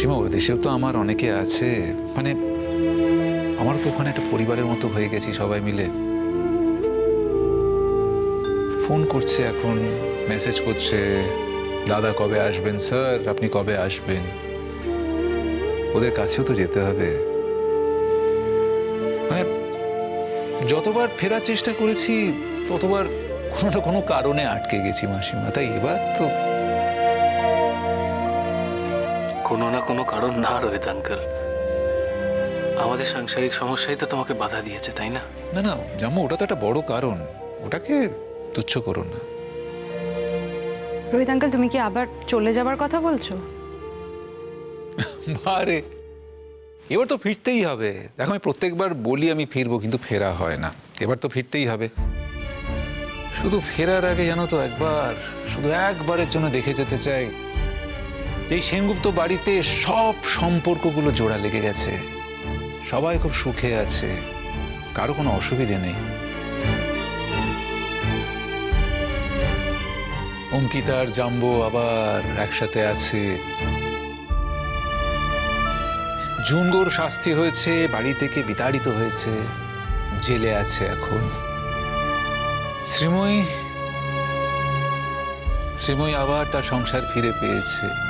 মাসিমা ওই দেশেও তো আমার অনেকে আছে। মানে আমার তো ওখানে একটা পরিবারের মতো হয়ে গেছি সবাই মিলে। ফোন করছে এখন, মেসেজ করছে, দাদা কবে আসবেন? স্যার, আপনি কবে আসবেন? ওদের কাছেও তো যেতে হবে। মানে যতবার ফেরার চেষ্টা করেছি, ততবার কোনো না কোনো কারণে আটকে গেছি মাসিমা। তাই এবার তো কোনো না কোনো কারণ না রোহিত আঙ্কেল। আমাদের সাংসারিক সমস্যাই তো তোমাকে বাধা দিয়েছে তাই না? না না জামু ওটা তো একটা বড় কারণ। ওটাকে তুচ্ছ করো না। রোহিত আঙ্কেল তুমি কি আবার চলে যাবার কথা বলছো? বারে এবার তো ফিরতেই হবে। দেখো আমি প্রত্যেকবার বলি আমি ফিরবো কিন্তু ফেরা হয় না। এবার তো ফিরতেই হবে। শুধু ফেরার আগে জানো তো একবার শুধু একবারের জন্য দেখে যেতে চাই। এই সেনগুপ্ত বাড়িতে সব সম্পর্কগুলো জোড়া লেগে গেছে। সবাই খুব সুখে আছে। কারও কোনো অসুবিধে নেই। অঙ্কিতা আর জাম্বো আবার একসাথে আছে। জুনগোর শাস্তি হয়েছে, বাড়ি থেকে বিতাড়িত হয়েছে, জেলে আছে এখন। শ্রীময়ী শ্রীময়ী আবার তার সংসার ফিরে পেয়েছে।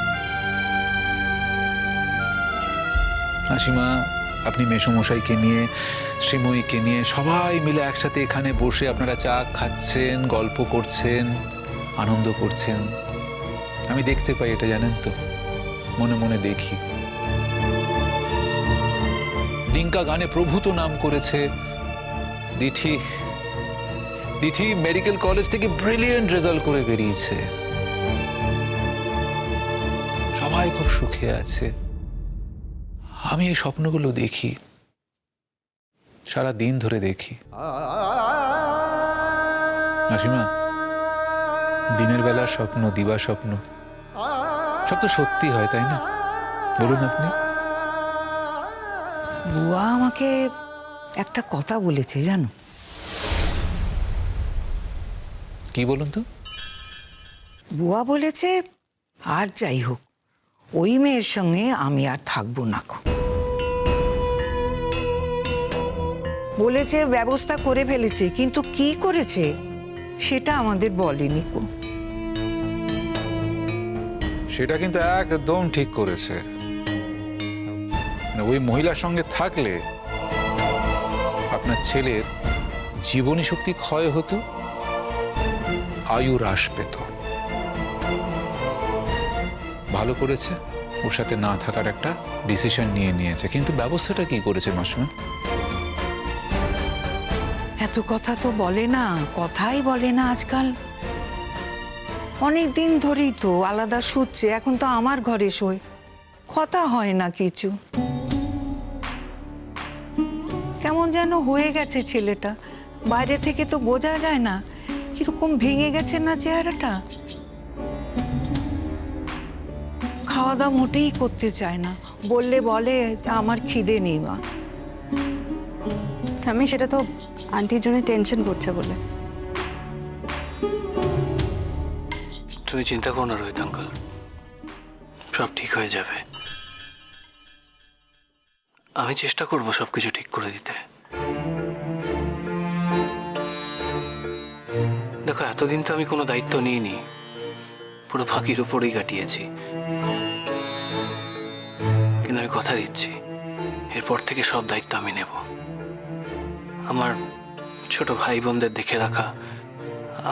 মাসিমা আপনি মেসমশাইকে নিয়ে, শ্রীময়ীকে নিয়ে সবাই মিলে একসাথে এখানে বসে আপনারা চা খাচ্ছেন, গল্প করছেন, আনন্দ করছেন। আমি দেখতে পাই এটা, জানেন তো? মনে মনে দেখি। ডিঙ্কা গানে প্রভূত নাম করেছে দিঠি। দিঠি মেডিকেল কলেজ থেকে ব্রিলিয়েন্ট রেজাল্ট করে বেরিয়েছে। সবাই খুব সুখে আছে। আমি এই স্বপ্নগুলো দেখি সারা দিন ধরে দেখি। মাসিমা দিনের বেলার স্বপ্ন দিবা স্বপ্ন সব তো সত্যি হয় তাই না? বলুন আপনি। বুয়া আমাকে একটা কথা বলেছে জানো? কি বলুন তো? বুয়া বলেছে আর যাই হোক ওই মেয়ের সঙ্গে আমি আর থাকব না বলেছে, ব্যবস্থা করে ফেলেছে, কিন্তু কি করেছে সেটা আমাদের বলেনি কো। সেটা কিন্তু একদম ঠিক করেছে। মানে ওই মহিলার সঙ্গে থাকলে আপনার ছেলের জীবনী শক্তি ক্ষয় হতো আয়ু হ্রাস পেত। ভালো করেছে, ওর সাথে না থাকার একটা ডিসিশন নিয়ে নিয়েছে। কিন্তু ব্যবস্থাটা কি করেছে মাসুমা? এত কথা তো বলে না, কথাই বলে না আজকাল। অনেক দিন ধরেই তো আলাদা শুচ্ছে, এখন তো আমার ঘরে শোয়। কথা হয় না কিছু। কেমন যেন হয়ে গেছে ছেলেটা। বাইরে থেকে তো বোঝা যায় না, কীরকম ভেঙে গেছে না চেহারাটা। খাওয়া দাওয়া মোটেই করতে চায় না। বললে বলে আমার খিদে নেই মা। আমি সেটা তো আন্টির জন্য টেনশন করছে বলে। তুমি চিন্তা করো না রোহিত আঙ্কেল। সব ঠিক হয়ে যাবে। আমি চেষ্টা করব সবকিছু ঠিক করে দিতে। দেখো, এতদিন তো আমি কোনো দায়িত্ব নিইনি। পুরো ফাঁকির উপরেই কাটিয়েছি। কিন্তু আমি কথা দিচ্ছি। এরপর থেকে সব দায়িত্ব আমি নেব। আমার ছোট ভাই বোনদের দেখে রাখা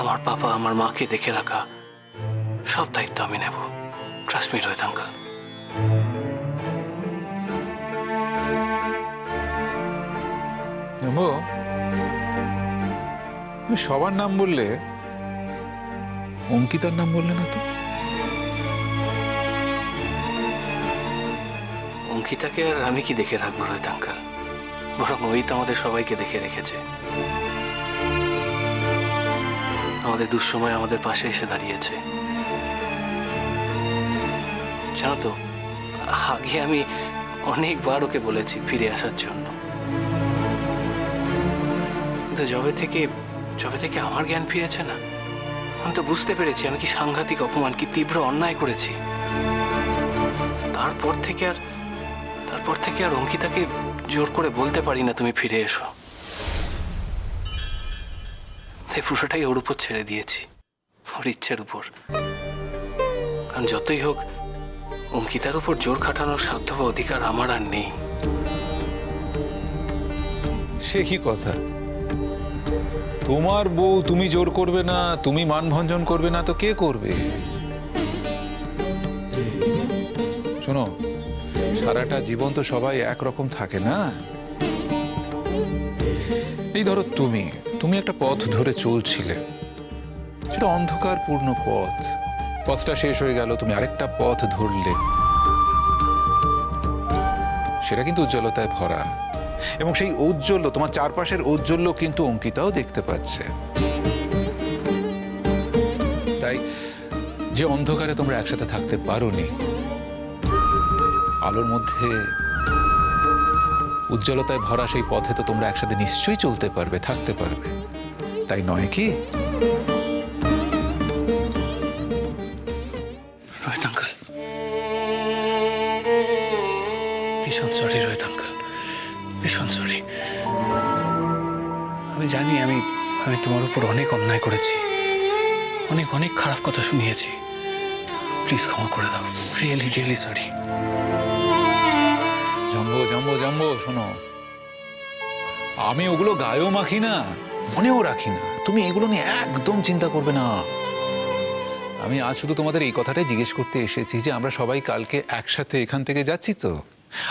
আমার পাপা আমার মাকে দেখে রাখা সব দায়িত্ব আমি নেব। Trust me Rohit uncle. সবার নাম বললে অঙ্কিতার নাম বললে না তো? অঙ্কিতাকে আর আমি কি দেখে রাখব রোহিত আঙ্কাল? বরং ওই তো আমাদের সবাইকে দেখে রেখেছে। আমাদের দুঃসময় আমাদের পাশে এসে দাঁড়িয়েছে। জানো তো, আগে আমি অনেকবার ওকে বলেছি ফিরে আসার জন্য। কিন্তু যবে থেকে যবে থেকে আমার জ্ঞান ফিরেছে না, আমি তো বুঝতে পেরেছি আমি কি সাংঘাতিক অপমান, কি তীব্র অন্যায় করেছি। তারপর থেকে আর, তারপর থেকে আর অঙ্কিতাকে জোর করে বলতে পারি না তুমি ফিরে এসো। তাই পুরোটাই ওর উপর ছেড়ে দিয়েছি, ওর ইচ্ছের উপর। কারণ যতই হোক, অঙ্কিতার উপর জোর খাটানোর সাধ্য বা অধিকার আমার আর নেই। সে কি কথা? তোমার বউ তুমি জোর করবে না, তুমি মানভঞ্জন করবে না, তো কে করবে? শোনো, সারাটা জীবন তো সবাই একরকম থাকে না? এই ধরো তুমি। তুমি একটা পথ ধরে চলছিলে। সেটা অন্ধকারপূর্ণ পথ। পথটা শেষ হয়ে গেল, তুমি আরেকটা পথ ধরলে। সেটা কিন্তু উজ্জ্বলতায় ভরা। এবং সেই ঔজ্জ্বল্য, তোমার চারপাশের ঔজ্জ্বল্য কিন্তু অঙ্কিতাও দেখতে পাচ্ছে। তাই যে অন্ধকারে তোমরা একসাথে থাকতে পারোনি, আলোর মধ্যে উজ্জ্বলতায় ভরা সেই পথে তো তোমরা একসাথে নিশ্চয়ই চলতে পারবে, থাকতে পারবে। তাই নয় কি? রোহিত আঙ্কেল। ভীষণ সরি রোহিত আঙ্কেল। ভীষণ সরি আমি জানি আমি আমি তোমার উপর অনেক অন্যায় করেছি। অনেক অনেক খারাপ কথা শুনিয়েছি। প্লিজ ক্ষমা করে দাও। Really really sorry Jumbo Jumbo শোনো। আমি ওগুলো গায়েও মাখি না মনেও রাখি না। তুমি এগুলো নিয়ে একদম চিন্তা করবে না। আমি আজ শুধু তোমাদের এই কথাটাই জিজ্ঞেস করতে এসেছি যে আমরা সবাই কালকে একসাথে এখান থেকে যাচ্ছি তো?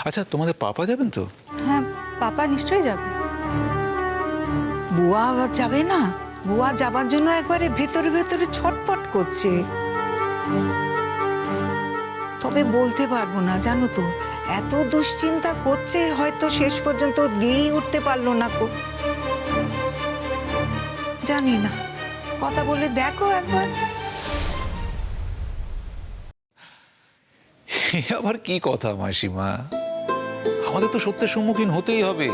আচ্ছা তোমাদের পাপা যাবেন তো? হ্যাঁ পাপা নিশ্চয়ই যাবে। বুয়া আবার যাবে না? বুয়া যাবার জন্য একবারে ভেতরে ভেতরে ছটপট করছে। তবে বলতে পারব না জানো তো এত দুশ্চিন্তা করছে, হয়তো শেষ পর্যন্ত দিয়েই উঠতে পারল না কো। জানি না, কথা বলে দেখো একবার। আবার কি কথা মাসিমা? আমাদের তো সত্যের সম্মুখীন হতেই হবে।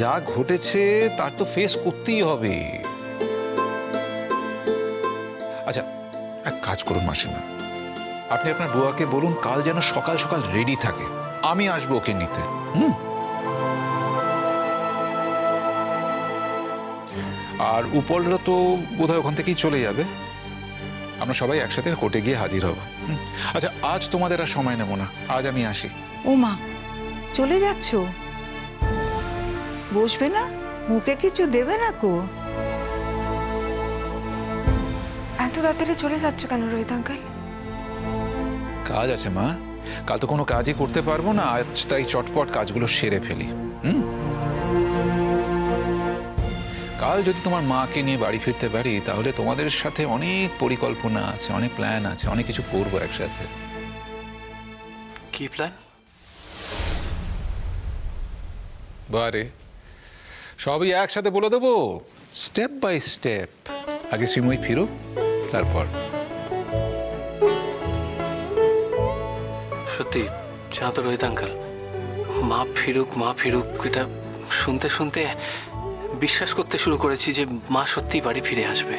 যা ঘটেছে, তার তো ফেস করতেই হবে। আচ্ছা এক কাজ করুন মাসিমা। আপনি আপনার বুয়াকে বলুন, কাল যেন সকাল সকাল রেডি থাকে। আমি আসব ওকে নিতে। হুম। আর উপলরা তো বোধহয় ওখান থেকেই চলে যাবে। আমরা সবাই একসাথে কোর্টে গিয়ে হাজির হব। হুম? আচ্ছা আজ তোমাদের আর সময় নেব না। আজ আমি আসি। ও মা চলে যাচ্ছ? বসবে না? মুখে কিছু দেবে না কো? এত তাড়াতাড়ি চলে যাচ্ছ কেন রোহিত আঙ্কেল? কাজ আছে মা। কাল তো কোনো কাজই করতে পারব না আজ তাই চটপট কাজগুলো সেরে ফেলি হুম? কাল যদি তোমার মাকে নিয়ে বাড়ি ফিরতে পারি তাহলে তোমাদের সাথে অনেক পরিকল্পনা আছে অনেক প্ল্যান আছে অনেক কিছু করব একসাথে। কি প্ল্যান বারে সবই একসাথে বলে দেবো? স্টেপ বাই স্টেপ আগে শ্রীময়ী ফিরো তারপর। সত্যি তো রোহিত আঙ্কেল, মা ফিরুক মা ফিরুক, এটা শুনতে শুনতে বিশ্বাস করতে শুরু করেছি যে মা সত্যিই বাড়ি ফিরে আসবে।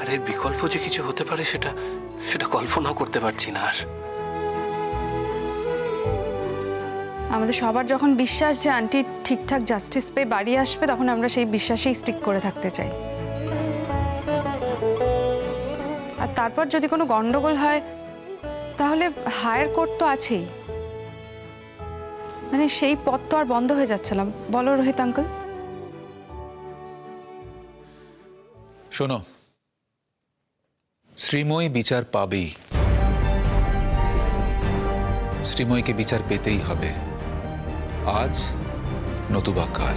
আর এর বিকল্প যে কিছু হতে পারে সেটা সেটা কল্পনাও করতে পারছি না আর। আমাদের সবার যখন বিশ্বাস যে আন্টি ঠিকঠাক জাস্টিস পেয়ে বাড়ি আসবে, তখন আমরা সেই বিশ্বাসেই স্টিক করে থাকতে চাই। তারপর যদি কোনো গন্ডগোল হয়, তাহলে হায়ার কোর্ট তো আছেই। মানে সেই পথ তো আর বন্ধ হয়ে যাচ্ছিলাম। বলো রোহিত আঙ্কল। শোনো। শ্রীময়ী বিচার পাবেই। শ্রীময়ীকে বিচার পেতেই হবে। আজ নতুবা কাল।